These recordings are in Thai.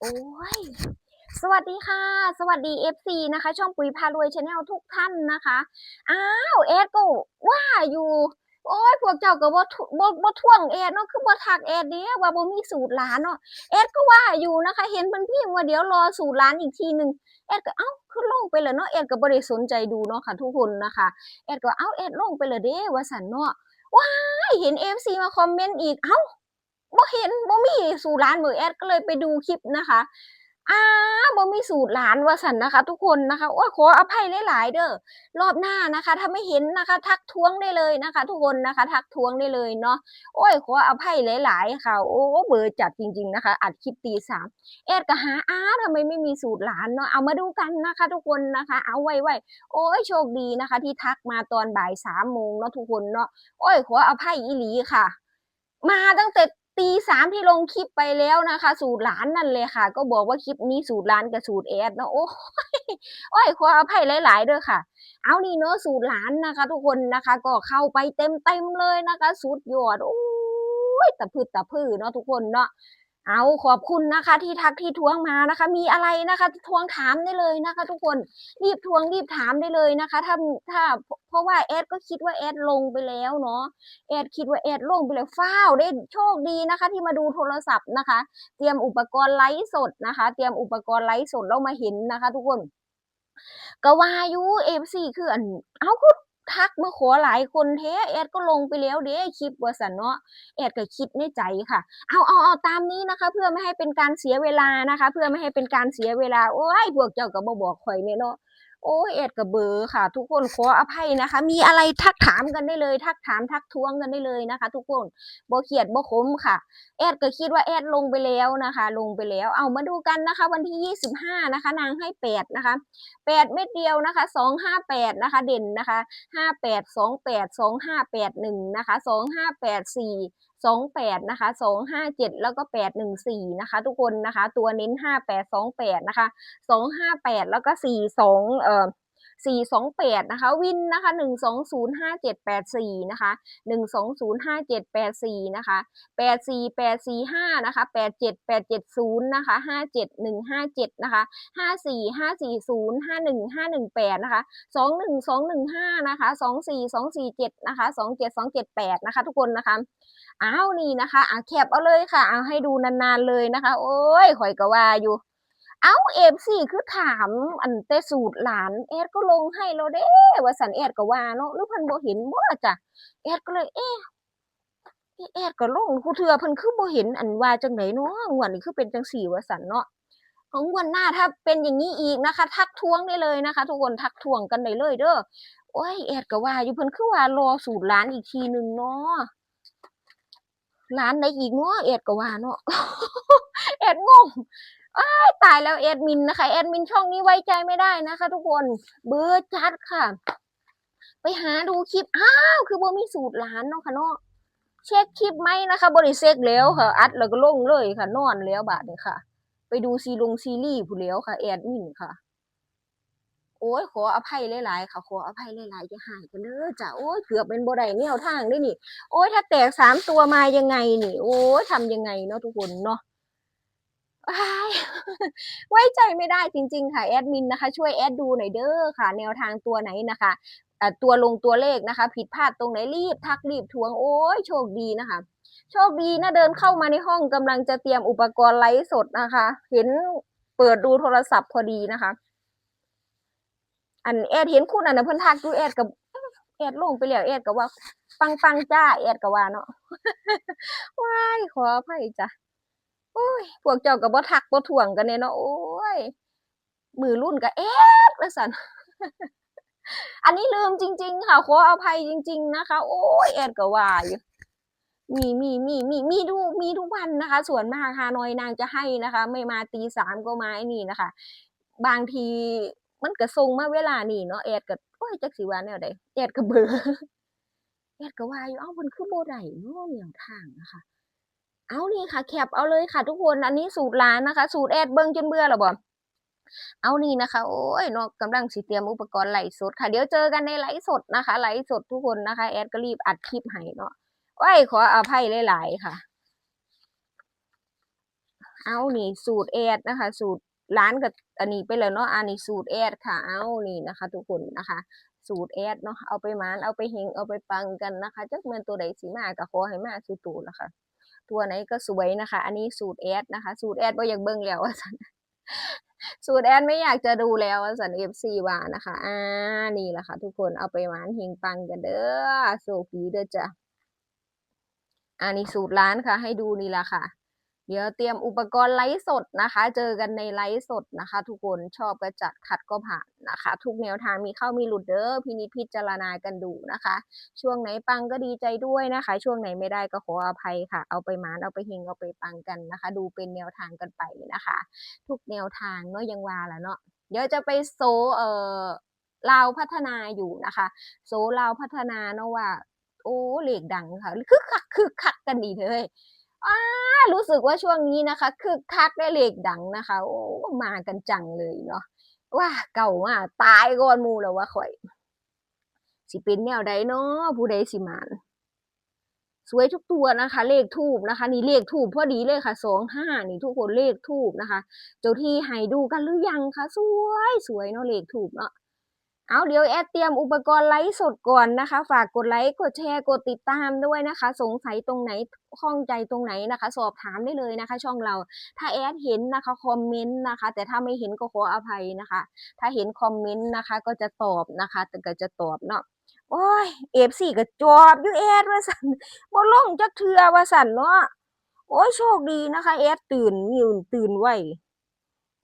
โอ้ย สวัสดีค่ะ สวัสดี FC นะคะ ช่องปุ๋ยพารวยชาแนลทุกท่านนะคะ อ้าวเอดก็ว่าอยู่ โอ้ย พวกเจ้าก็บ่บ่บ่ท่วงเอดเนาะ คือบ่ทักเอดเด้ว่าบ่มีสูตรหลานเนาะ เอดก็ว่าอยู่นะคะ เห็นเพิ่นพิมพ์ว่าเดี๋ยวรอสูตรหลานอีกทีหนึ่งเอดก็เอ้าคือลงไปแล้วเนาะ เอดก็บ่ได้สนใจดูเนาะค่ะ ทุกคนนะคะ เอดก็เอ้าเอดลงไปแล้วเด้ว่าซั่นเนาะ ว้าย เห็น FC มาคอมเมนต์อีก เอ้า บ่เห็นบ่มีสูตรร้านมือแอดก็เลยไปดูคลิปนะคะอ้าบ่มีสูตรร้านว่าสันนะคะ ทุกคนนะคะโอ้ยขออภัยหลายๆเด้อรอบหน้านะคะ ถ้าไม่เห็นนะคะ ทักท้วงได้เลยนะคะ ทุกคนนะคะ ทักท้วงได้เลยเนาะโอ้ยขออภัยหลายๆค่ะ โอ้เบอร์จัดจริง ๆนะคะ อัดคลิปตีสามแอดก็หาอ้าทำไมไม่มีสูตรร้านเนาะเอามาดูกันนะคะ ทุกคนนะคะ เอาไว้ไว้โอ้ยโชคดีนะคะ ที่ทักมาตอนบ่ายสามโมงเนาะทุกคนเนาะโอ้ยขออภัยอีหลีค่ะ มาตั้งแต่ ตีสามที่ลงคลิปไปแล้วนะคะ สูตรร้านนั่นเลยค่ะ ก็บอกว่าคลิปนี้สูตรร้านกับสูตรแอดเนาะโอ้ยโอ้ยขออภัยหลายๆเด้อค่ะ เอานี่เนาะสูตรร้านนะคะ ทุกคนนะคะ ก็เข้าไปเต็มเต็มเลยนะคะ สูตรยอดโอ้ยตะพืดตะพือเนาะทุกคนเนาะ เอาขอบคุณนะคะ ที่ทักที่ทวงมานะคะ มีอะไรนะคะทวงถามได้เลยนะคะ ทุกคนรีบทวงรีบถามได้เลยนะคะ ถ้าถ้าเพราะว่าแอดก็คิดว่าแอดลงไปแล้วเนาะแอดคิดว่าแอดลงไปเลยฟ้าวได้โชคดีนะคะ ที่มาดูโทรศัพท์นะคะ เตรียมอุปกรณ์ไลฟ์สดนะคะ เตรียมอุปกรณ์ไลฟ์สดแล้วมาเห็นนะคะ ทุกคนก็ว่าอยู่เอฟซีคืออันเอาก็ ทักมาขอหลายคนแท้แอดก็ลงไปแล้วเด้คลิปว่าสันเนาะแอดก็คิดในใจค่ะ เอาเอาเอาตามนี้นะคะ เพื่อไม่ให้เป็นการเสียเวลานะคะ เพื่อไม่ให้เป็นการเสียเวลาโอ้ยพวกเจ้าก็บ่บอกข่อยเนี่ยเนาะ โอ้ยแอดกับเบอร์ค่ะ ทุกคนขออภัยนะคะ มีอะไรทักถามกันได้เลย ทักถามทักท้วงกันได้เลยนะคะ ทุกคนบ่เขียดบ่คมค่ะแอดก็คิดว่าแอดลงไปแล้วนะคะ ลงไปแล้ว เอามาดูกันนะคะ วันที่ 25 นะคะ นางให้ 8 นะคะ 8 เม็ดเดียวนะคะ 258 นะคะ เด่นนะคะ 58 28 2581 นะคะ 2584 28นะคะ257 แล้วก็ 814นะคะทุกคนนะคะ ตัวเน้น 5828นะคะ258 แล้วก็ 42เอ่อ 428 นะคะ วินนะคะ 1205784 นะคะ 1205784 นะคะ 84845 นะคะ 87870 นะคะ 57157 นะคะ 54540 51518 นะคะ 21215 นะคะ 24247 นะคะ 27278 นะคะ ทุกคนนะคะอ้าวนี่นะคะอะแคปเอาเลยค่ะ เอาให้ดูนานๆเลยนะคะ โอ้ยข่อยก็ว่าอยู่ เอาเอฟซีคือถามอันแต่สูตรหลานแอดก็ลงให้เราเด้ว่าสันแอดก็ว่าเนาะหรือพิ่นบ่เห็นบ่จ้ะแอดก็เลย เอ๊ะแอดก็ลงผู้เทื่อเพิ่นคือโบเห็นอันว่าจังไดเนาะงวดนี้คือเป็นจังซี่ว่าสันเนาะของงวดหน้าถ้าเป็นอย่างนี้อีกนะคะ ทักท้วงได้เลยนะคะ ทุกคนทักท้วงกันได้เลยเด้อโอ้ยแอดก็ว่าอยู่เพิ่นคือว่ารอสูตรหลานอีกทีหนึ่งเนาะร้านไหนอีกเนาะแอดก็ว่าเนาะแอดงง ตายแล้วแอดมินนะคะแอดมินช่องนี้ไว้ใจไม่ได้นะคะ ทุกคนเบอร์จัดค่ะ ไปหาดูคลิปอ้าวคือบ่มีสูตรร้านเนาะค่ะเนาะเช็คคลิปไหมนะคะบริเซ็กแล้วค่ะ อัดแล้วก็ลงเลยค่ะ นอนแล้วบาดนี้ค่ะ ไปดูซีลงซีรีส์ผู้แล้วค่ะแอดมินค่ะ โอ้ยขออภัยหลายๆค่ะ ขออภัยหลายๆจะหายกันเด้อจ้ะโอ้ยเกือบเป็นบ่ได้แนวทางได้นี่ โอ้ยถ้าแตกสามตัวมายังไงนี่ โอ้ยทำยังไงเนาะทุกคนเนาะ ไว้ใจไม่ได้จริง ๆ ค่ะแอดมินนะคะ ช่วยแอดดูหน่อยเด้อค่ะ แนวทางตัวไหนนะคะตัวลงตัวเลขนะคะ ผิดพลาดตรงไหนรีบทักรีบทวงโอ้ยโชคดีนะคะ โชคดีนะเดินเข้ามาในห้องกำลังจะเตรียมอุปกรณ์ไลฟ์สดนะคะ เห็นเปิดดูโทรศัพท์พอดีนะคะ อันแอดเห็นคุณอันนั้นเพิ่อนทักดูแอดกับแอดลงไปแล้วแอดก็ว่า ปังปังจ้าแอดก็ว่าเนาะว้ายขออภัยจ้ะ โอ้ย พวกเจ้าก็บ่ทักบ่ถ่วงกันแน่เนาะโอ้ย มือรุ่นก็แอดว่าซั่นอันนี้ลืมจริง ๆ ค่ะขออภัยจริง ๆ นะคะ โอ้ยแอดก็ว่าอยู่มีมีมีมีมีดูมีทุกวันนะคะ ส่วนมากฮานอยนางจะให้นะคะ ไม่มาตีสามก็มาไอ้นี่นะคะ บางทีมันก็ส่งมาเวลานี่เนาะแอดก็โอ้ยจักสิว่าแนวใดแอดก็เบลอแอดก็ว่าอยู่เอ้ามันคือโบไดเนาะแนวทางนะคะ เอานี่ค่ะแคปเอาเลยค่ะทุกคนอันนี้สูตรร้านนะคะ สูตรแอดเบิ่งจนเบื่อแล้วบ่เอานี่นะคะ โอ้ยเนาะกำลังสิเตรียมอุปกรณ์ไลฟ์สดค่ะ เดี๋ยวเจอกันในไลฟ์สดนะคะไลฟ์สดทุกคนนะคะ แอดก็รีบอัดคลิปให้เนาะโอ้ยขออภัยหลายๆค่ะ เอานี่สูตรแอดนะคะ สูตรร้านกับอันนี้ไปเลยเนาะอันนี้สูตรแอดค่ะ เอานี่นะคะ ทุกคนนะคะสูตรแอดเนาะเอาไปหมานเอาไปเฮงเอาไปปังกันนะคะจักแมันตัวใดสีมากก็ขอให้มาสู่ตัวละค่ะ ตัวไหนก็สวยนะคะ อันนี้สูตรแอดนะคะ สูตรแอดบ่อยากเบิ่งแล้วว่าซั่นสูตรแอดไม่อยากจะดูแล้วสันเอฟซีว่านะคะ อ่า นี่แหละค่ะ ทุกคนเอาไปหวานเฮงปังกันเด้อโชคดีเด้อจ้ะอันนี้สูตรร้านค่ะ ให้ดูนี่แหละค่ะ เดี๋ยวเตรียมอุปกรณ์ไลฟ์สดนะคะ เจอกันในไลฟ์สดนะคะ ทุกคนชอบก็จัดขัดก็ผ่านนะคะ ทุกแนวทางมีเข้ามีหลุดเด้อพินิจพิจารณากันดูนะคะ ช่วงไหนปังก็ดีใจด้วยนะคะ ช่วงไหนไม่ได้ก็ขออภัยค่ะ เอาไปมานเอาไปเฮงเอาไปปังกันนะคะ ดูเป็นแนวทางกันไปนะคะ ทุกแนวทางเนาะยังว่าแหละเนาะเดี๋ยวจะไปโซเอ่อลาวพัฒนาอยู่นะคะ โซลาวพัฒนาเนาะว่า โอ้เหล็กดังค่ะคึกคักคึกคักกันดีเลย อ้ารู้สึกว่าช่วงนี้นะคะคึกคักได้เล็กดังนะคะ โอ้มากันจังเลยเนาะว่าเก่ามาตายก่อนมูแล้วว่าข่อย สิเป็นแนวใดเนาะผู้ใดสิมานสวยทุกตัวนะคะ เลขทูบนะคะ นี่เลขทูบพอดีเลยค่ะสองห้านี่ทุกคนเลขทูบนะคะ เจ้าที่ให้ดูกันหรือยังคะสวยสวยเนาะเลขทูบเนาะ เอาเดี๋ยวแอดเตรียมอุปกรณ์ไลฟ์สดก่อนนะคะ ฝากกดไลค์กดแชร์กดติดตามด้วยนะคะ สงสัยตรงไหนข้องใจตรงไหนนะคะ สอบถามได้เลยนะคะ ช่องเรา ถ้าแอดเห็นนะคะคอมเมนต์นะคะ แต่ถ้าไม่เห็นก็ขออภัยนะคะ ถ้าเห็นคอมเมนต์นะคะ ก็จะตอบนะคะแต่ก็จะตอบเนาะโอ้ยเอฟซีก็จอบอยู่แอดว่าสันบ่ลงจักเทือว่าสันเนาะโอ้ยโชคดีนะคะแอดตื่นยืนตื่นไว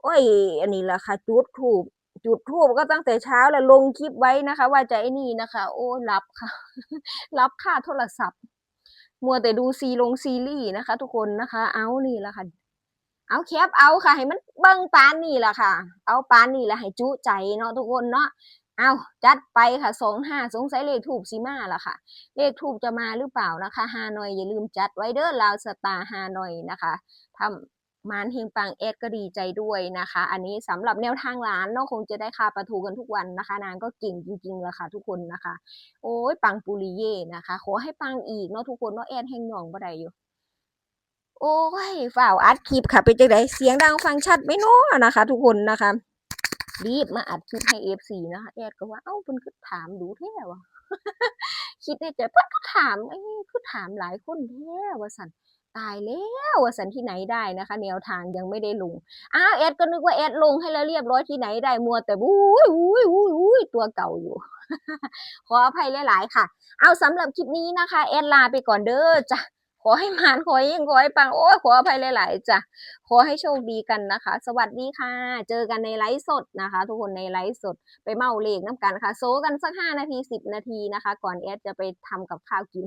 โอ้ย อันนี้ล่ะค่ะจุดทูบ จุดทูบก็ตั้งแต่เช้าแล้วลงคลิปไว้นะคะ ว่าจะไอ้นี่นะคะ โอ้รับค่ะ รับค่าโทรศัพท์ มัวแต่ดูซีลงซีรีส์นะคะ ทุกคนนะคะ เอานี่ละค่ะ เอาแคปเอาค่ะ ให้มันเบิ่งปานนี่ละค่ะ เอาปานนี่ละให้จุใจเนาะทุกคนเนาะเอาจัดไปค่ะสองห้าสงสัยเลขถูกซีมาละค่ะ เลขถูกจะมาหรือเปล่านะคะฮานอยอย่าลืมจัดไว้เด้อลาวสตาร์ฮานอยนะคะทำ มานเฮงปังเอสก็ดีใจด้วยนะคะ อันนี้สำหรับแนวทางร้านเนาะคงจะได้ค่าประทูกันทุกวันนะคะ นางก็เก่งจริงๆเลยค่ะทุกคนนะคะ โอ้ยปังปุริเย่นะคะ ขอให้ปังอีกเนาะทุกคนเนาะแอดแห่งหน่องบ่ได้อยู่ โอ้ยฝ่าวอัดคลิปค่ะเป็นจังไดเสียงดังฟังชัดไหมเนาะนะคะ ทุกคนนะคะรีบมาอัดคลิปให้เอฟซีนะคะแอดก็ว่าเอ้าเพิ่นคือถามดูแท้วะคิดในใจเพิ่นก็ถามเอ้ยคือถามหลายคนแท้ว่าสัน ตายแล้วว่าสันที่ไหนได้นะคะ แนวทางยังไม่ได้ลงอ้าวแอดก็นึกว่าแอดลงให้แล้วเรียบร้อยที่ไหนได้มัวแต่อุ้ยอุ้ยอุ้ยอุ้ยตัวเก่าอยู่ ขออภัยหลายๆค่ะ เอาสำหรับคลิปนี้นะคะแอดลาไปก่อนเด้อจ้ะขอให้มานขอให้ยิ่งขอให้ปังโอ้ยขออภัยหลาย ๆจ้ะขอให้โชคดีกันนะคะ สวัสดีค่ะ เจอกันในไลฟ์สดนะคะ ทุกคนในไลฟ์สดไปเมาเลขน้ำกันค่ะ โซกันสักห้านาทีสิบนาทีนะคะ ก่อนแอดจะไปทำกับข้าวกิน